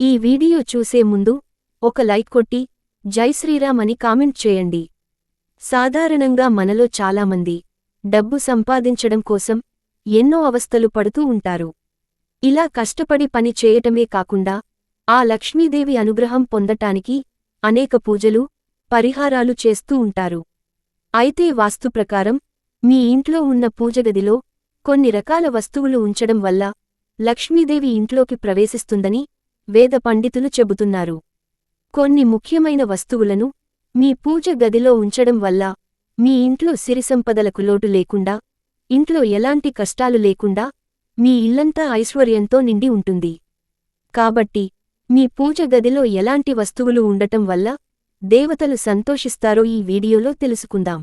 ఈ వీడియో చూసే ముందు ఒక లైక్ కొట్టి జై శ్రీరామ్ అని కామెంట్ చేయండి. సాధారణంగా మనలో చాలామంది డబ్బు సంపాదించడం కోసం ఎన్నో అవస్థలు పడుతూ ఉంటారు. ఇలా కష్టపడి పని చేయటమే కాకుండా ఆ లక్ష్మీదేవి అనుగ్రహం పొందటానికి అనేక పూజలు పరిహారాలు చేస్తూ ఉంటారు. అయితే వాస్తు ప్రకారం మీ ఇంట్లో ఉన్న పూజగదిలో కొన్ని రకాల వస్తువులు ఉంచడం వల్ల లక్ష్మీదేవి ఇంట్లోకి ప్రవేశిస్తుందని వేద పండితులు చెబుతున్నారు. కొన్ని ముఖ్యమైన వస్తువులను మీ పూజ గదిలో ఉంచడం వల్ల మీ ఇంట్లో సిరిసంపదలకు లోటు లేకుండా ఇంట్లో ఎలాంటి కష్టాలు లేకుండా మీ ఇల్లంతా ఐశ్వర్యంతో నిండి ఉంటుంది. కాబట్టి మీ పూజ గదిలో ఎలాంటి వస్తువులు ఉండటం వల్ల దేవతలు సంతోషిస్తారో ఈ వీడియోలో తెలుసుకుందాం.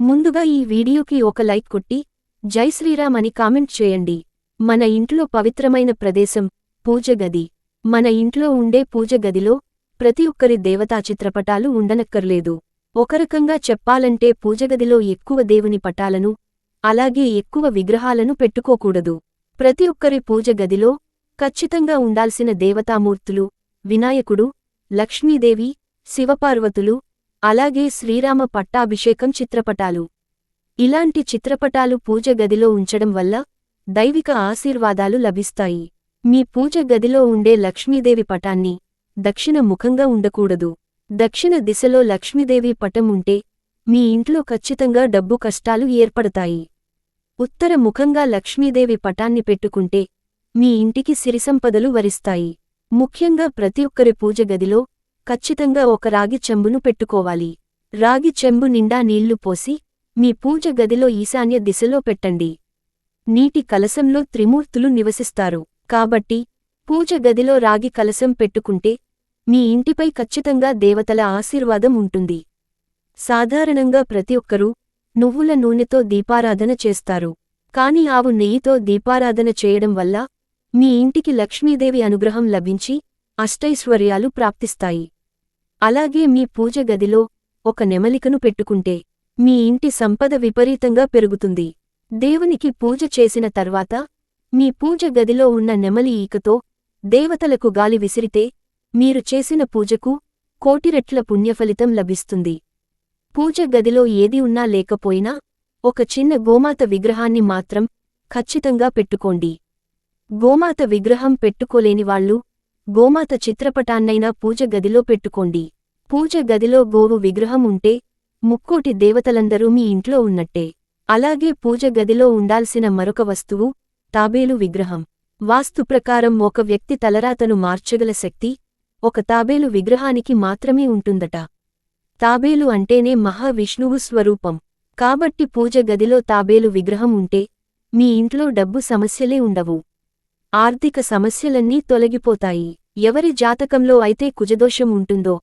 ముందుగా ఈ వీడియోకి ఒక లైక్ కొట్టి జై శ్రీరామ్ అని కామెంట్ చేయండి. మన ఇంట్లో పవిత్రమైన ప్రదేశం పూజగది మన ఇంట్లో ఉండే పూజ గదిలో ప్రతి ఒక్కరి దేవతా చిత్రపటాలు ఉండనక్కర్లేదు. ఒకరకంగా చెప్పాలంటే పూజగదిలో ఎక్కువ దేవుని పటాలను అలాగే ఎక్కువ విగ్రహాలను పెట్టుకోకూడదు. ప్రతి ఒక్కరి పూజ గదిలో ఖచ్చితంగా ఉండాల్సిన దేవతామూర్తులు వినాయకుడు లక్ష్మీదేవి శివపార్వతులు అలాగే శ్రీరామ పట్టాభిషేకం చిత్రపటాలు. ఇలాంటి చిత్రపటాలు పూజ గదిలో ఉంచడం వల్ల దైవిక ఆశీర్వాదాలు లభిస్తాయి. మీ పూజ గదిలో ఉండే లక్ష్మీదేవి పటాన్ని దక్షిణ ముఖంగా ఉండకూడదు. దక్షిణ దిశలో లక్ష్మీదేవి పటం ఉంటే మీ ఇంట్లో ఖచ్చితంగా డబ్బు కష్టాలు ఏర్పడతాయి. ఉత్తర ముఖంగా లక్ష్మీదేవి పటాన్ని పెట్టుకుంటే మీ ఇంటికి సిరిసంపదలు వరిస్తాయి. ముఖ్యంగా ప్రతి ఒక్కరి పూజ గదిలో ఖచ్చితంగా ఒక రాగి చెంబును పెట్టుకోవాలి. రాగి చెంబు నిండా నీళ్ళు పోసి మీ పూజ గదిలో ఈశాన్య దిశలో పెట్టండి. నీటి కలశంలో త్రిమూర్తులు నివసిస్తారు. కాబట్టి పూజ గదిలో రాగి కలశం పెట్టుకుంటే మీ ఇంటిపై ఖచ్చితంగా దేవతల ఆశీర్వాదం ఉంటుంది. సాధారణంగా ప్రతి ఒక్కరూ నువ్వుల నూనెతో దీపారాధన చేస్తారు. కాని ఆవు నెయ్యితో దీపారాధన చేయడం వల్ల మీ ఇంటికి లక్ష్మీదేవి అనుగ్రహం లభించి అష్టైశ్వర్యాలు ప్రాప్తిస్తాయి. అలాగే మీ పూజ గదిలో ఒక నెమలికను పెట్టుకుంటే మీ ఇంటి సంపద విపరీతంగా పెరుగుతుంది. దేవునికి పూజ చేసిన తర్వాత మీ పూజ గదిలో ఉన్న నెమలి ఈకతో దేవతలకు గాలి విసిరితే మీరు చేసిన పూజకు కోటిరెట్ల పుణ్యఫలితం లభిస్తుంది. పూజ గదిలో ఏది ఉన్నా లేకపోయినా ఒక చిన్న గోమాత విగ్రహాన్ని మాత్రం ఖచ్చితంగా పెట్టుకోండి. గోమాత విగ్రహం పెట్టుకోలేని వాళ్ళు గోమాత చిత్రపటాన్నైనా పూజ గదిలో పెట్టుకోండి. పూజ గదిలో గోవు విగ్రహం ఉంటే ముక్కోటి దేవతలందరూ మీ ఇంట్లో ఉన్నట్టే. అలాగే పూజ గదిలో ఉండాల్సిన మరొక వస్తువు తాబేలు విగ్రహం. వాస్తు ప్రకారం ఒక వ్యక్తి తలరాతను మార్చగల శక్తి ఒక తాబేలు విగ్రహానికి మాత్రమే ఉంటుందట. తాబేలు అంటేనే మహావిష్ణువు స్వరూపం. కాబట్టి పూజ గదిలో తాబేలు విగ్రహం ఉంటే మీ ఇంట్లో డబ్బు సమస్యలే ఉండవు. ఆర్థిక సమస్యలన్నీ తొలగిపోతాయి. ఎవరి జాతకంలో అయితే కుజదోషం ఉంటుందో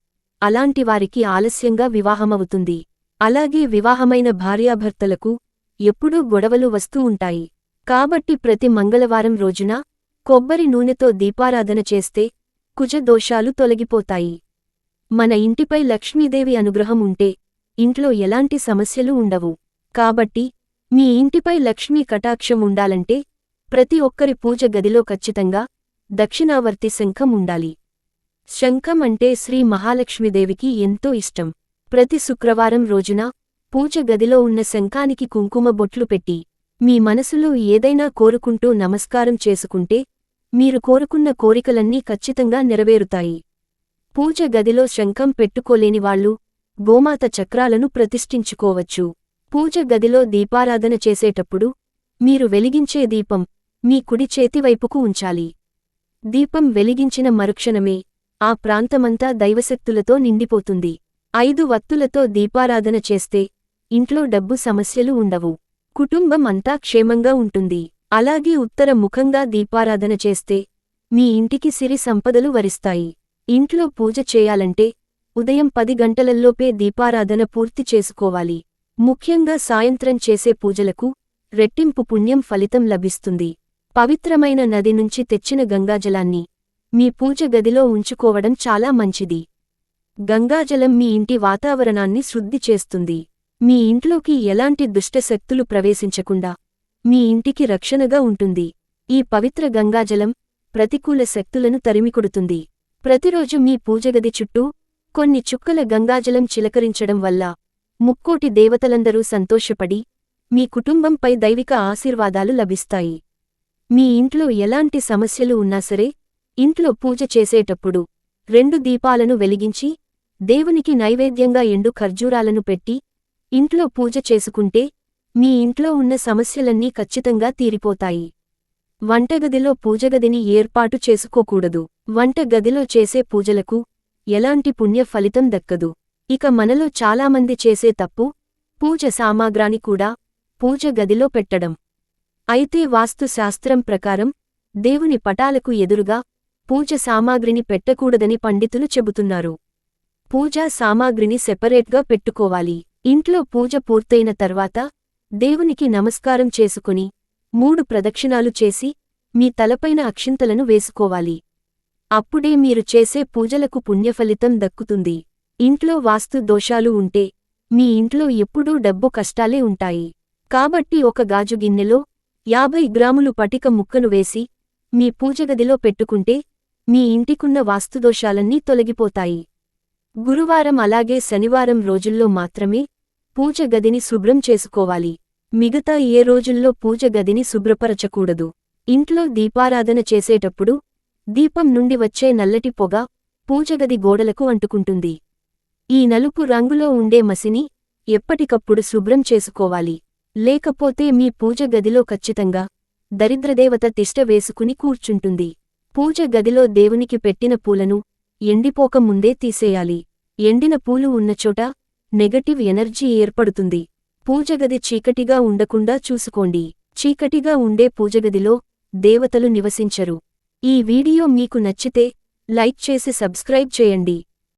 అలాంటి వారికి ఆలస్యంగా వివాహమవుతుంది. అలాగే వివాహమైన భార్యాభర్తలకు ఎప్పుడూ గొడవలు వస్తూ ఉంటాయి. కాబట్టి ప్రతి మంగళవారం రోజున కొబ్బరి నూనెతో దీపారాధన చేస్తే కుజదోషాలు తొలగిపోతాయి. మన ఇంటిపై లక్ష్మీదేవి అనుగ్రహం ఉంటే ఇంట్లో ఎలాంటి సమస్యలు ఉండవు. కాబట్టి మీ ఇంటిపై లక్ష్మీ కటాక్షం ఉండాలంటే ప్రతి ఒక్కరి పూజ గదిలో ఖచ్చితంగా దక్షిణావర్తి శంఖం ఉండాలి. శంఖం అంటే శ్రీ మహాలక్ష్మీదేవికి ఎంతో ఇష్టం. ప్రతి శుక్రవారం రోజున పూజ గదిలో ఉన్న శంఖానికి కుంకుమ బొట్లు పెట్టి మీ మనసులో ఏదైనా కోరుకుంటూ నమస్కారం చేసుకుంటే మీరు కోరుకున్న కోరికలన్నీ ఖచ్చితంగా నెరవేరుతాయి. పూజ గదిలో శంఖం పెట్టుకోలేని వాళ్ళు గోమాత చక్రాలను ప్రతిష్ఠించుకోవచ్చు. పూజ గదిలో దీపారాధన చేసేటప్పుడు మీరు వెలిగించే దీపం మీ కుడి చేతివైపుకు ఉంచాలి. దీపం వెలిగించిన మరుక్షణమే ఆ ప్రాంతమంతా దైవశక్తులతో నిండిపోతుంది. ఐదు వత్తులతో దీపారాధన చేస్తే ఇంట్లో డబ్బు సమస్యలు ఉండవు. కుటుంబం అంతా క్షేమంగా ఉంటుంది. అలాగే ఉత్తర ముఖంగా దీపారాధన చేస్తే మీ ఇంటికి సిరి సంపదలు వరిస్తాయి. ఇంట్లో పూజ చేయాలంటే ఉదయం పది గంటలల్లోపే దీపారాధన పూర్తి చేసుకోవాలి. ముఖ్యంగా సాయంత్రం చేసే పూజలకు రెట్టింపు పుణ్యం ఫలితం లభిస్తుంది. పవిత్రమైన నది నుంచి తెచ్చిన గంగాజలాన్ని మీ పూజ గదిలో ఉంచుకోవడం చాలా మంచిది. గంగాజలం మీ ఇంటి వాతావరణాన్ని శుద్ధి చేస్తుంది. మీ ఇంట్లోకి ఎలాంటి దుష్టశక్తులు ప్రవేశించకుండా మీ ఇంటికి రక్షణగా ఉంటుంది. ఈ పవిత్ర గంగాజలం ప్రతికూల శక్తులను తరిమికొడుతుంది. ప్రతిరోజు మీ పూజగది చుట్టూ కొన్ని చుక్కల గంగాజలం చిలకరించడం వల్ల ముక్కోటి దేవతలందరూ సంతోషపడి మీ కుటుంబంపై దైవిక ఆశీర్వాదాలు లభిస్తాయి. మీ ఇంట్లో ఎలాంటి సమస్యలు ఉన్నా సరే ఇంట్లో పూజ చేసేటప్పుడు రెండు దీపాలను వెలిగించి దేవునికి నైవేద్యంగా ఎండు ఖర్జూరాలను పెట్టి ఇంట్లో పూజ చేసుకుంటే మీ ఇంట్లో ఉన్న సమస్యలన్నీ ఖచ్చితంగా తీరిపోతాయి. వంటగదిలో పూజగదిని ఏర్పాటు చేసుకోకూడదు. వంటగదిలో చేసే పూజలకు ఎలాంటి పుణ్య ఫలితం దక్కదు. ఇక మనలో చాలామంది చేసే తప్పు పూజ సామాగ్రాని కూడా పూజ గదిలో పెట్టడం. అయితే వాస్తుశాస్త్రం ప్రకారం దేవుని పటాలకు ఎదురుగా పూజ సామాగ్రిని పెట్టకూడదని పండితులు చెబుతున్నారు. పూజా సామాగ్రిని సెపరేట్గా పెట్టుకోవాలి. ఇంట్లో పూజ పూర్తయిన తర్వాత దేవునికి నమస్కారం చేసుకుని మూడు ప్రదక్షిణాలు చేసి మీ తలపైన అక్షింతలను వేసుకోవాలి. అప్పుడే మీరు చేసే పూజలకు పుణ్యఫలితం దక్కుతుంది. ఇంట్లో వాస్తు దోషాలు ఉంటే మీ ఇంట్లో ఎప్పుడూ డబ్బు కష్టాలే ఉంటాయి. కాబట్టి ఒక గాజు గిన్నెలో యాభై గ్రాములు పటిక ముక్కను వేసి మీ పూజగదిలో పెట్టుకుంటే మీ ఇంటికున్న వాస్తుదోషాలన్నీ తొలగిపోతాయి. గురువారం అలాగే శనివారం రోజుల్లో మాత్రమే పూజ గదిని శుభ్రం చేసుకోవాలి. మిగతా ఏ రోజుల్లో పూజ గదిని శుభ్రపరచకూడదు. ఇంట్లో దీపారాధన చేసేటప్పుడు దీపం నుండి వచ్చే నల్లటి పొగ పూజగది గోడలకు అంటుకుంటుంది. ఈ నలుపు రంగులో ఉండే మసిని ఎప్పటికప్పుడు శుభ్రం చేసుకోవాలి. లేకపోతే మీ పూజ గదిలో ఖచ్చితంగా దరిద్రదేవత తిష్ట వేసుకుని కూర్చుంటుంది. పూజ గదిలో దేవునికి పెట్టిన పూలను ఎండిపోక ముందే తీసేయాలి. ఎండిన పూలు ఉన్నచోట నెగటివ్ ఎనర్జీ ఏర్పడుతుంది. పూజగది చీకటిగా ఉండకుండా చూసుకోండి. చీకటిగా ఉండే పూజగదిలో దేవతలు నివసించరు. ఈ వీడియో మీకు నచ్చితే లైక్ చేసి సబ్స్క్రైబ్ చేయండి.